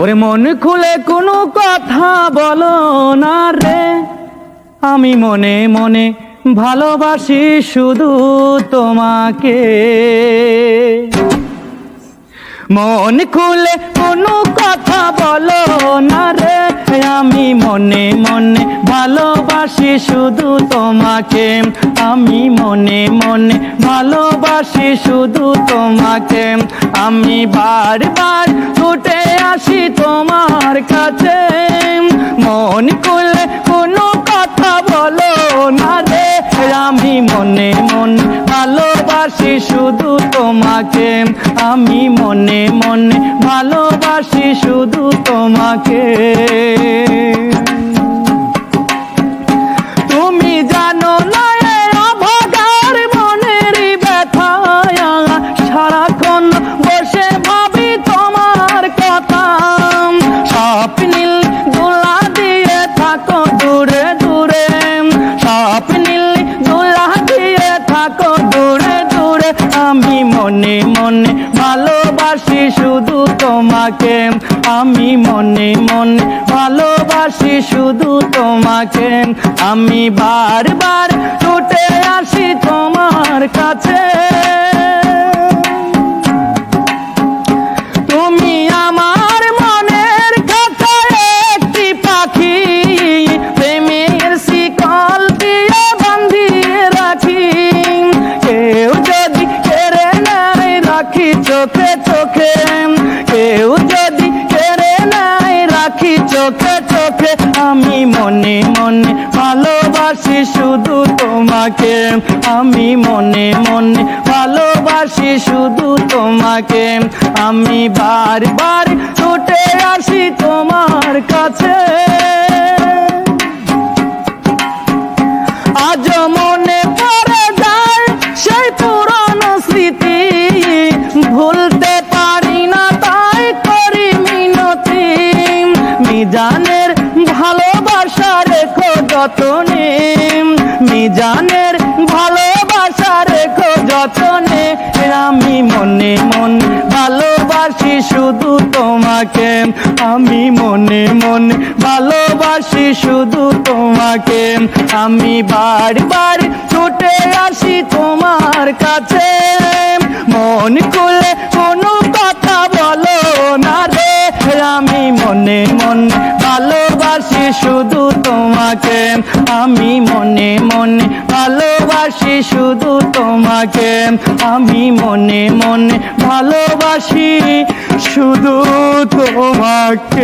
ওরে মন খুলে কোনো কথা বলো না রে। আমি মনে মনে ভালোবাসি শুধু তোমাকে। মন খুলে কোনো কথা ভালোবাসি শুধু তোমাকে, আমি মনে মনে ভালোবাসি শুধু তোমাকে। আমি বারবার ছুটে আসি তোমার কাছে। মন খুলে কোনো কথা বলো না রে। আমি মনে মনে ভালোবাসি শুধু তোমাকে, আমি মনে মনে ভালোবাসি শুধু তোমাকে। শুধু তোমাকে, আমি মনে মনে ভালোবাসি শুধু তোমাকে। আমি বারবার ছুটে আসি তোমার কাছে। তুমি আমার মনের একটি পাখি, প্রেমের রাখি। কেউ রাখি চোখে চোখে কেউ যদি কেড়ে নাই রাখি চোখে চোখে। আমি মনে মনে ভালোবাসি শুধু তোমাকে। আমি মনে মনে ভালোবাসি শুধু তোমাকে। আমি বারবার ছুটে আসি তোমার কাছে। মিজানের ভালোবাসা রেখো যতনে। মিজানের ভালোবাসা রেখো যতনে। আমি মনে মন ভালোবাসি শুধু তোমাকে। আমি মনে মন ভালোবাসি শুধু তোমাকে। আমি বারবার ছুটে আসি তোমার কাছে। তোমাকে। আমি মনে মনে ভালোবাসি শুধু তোমাকে। আমি মনে মনে ভালোবাসি শুধু তোমাকে।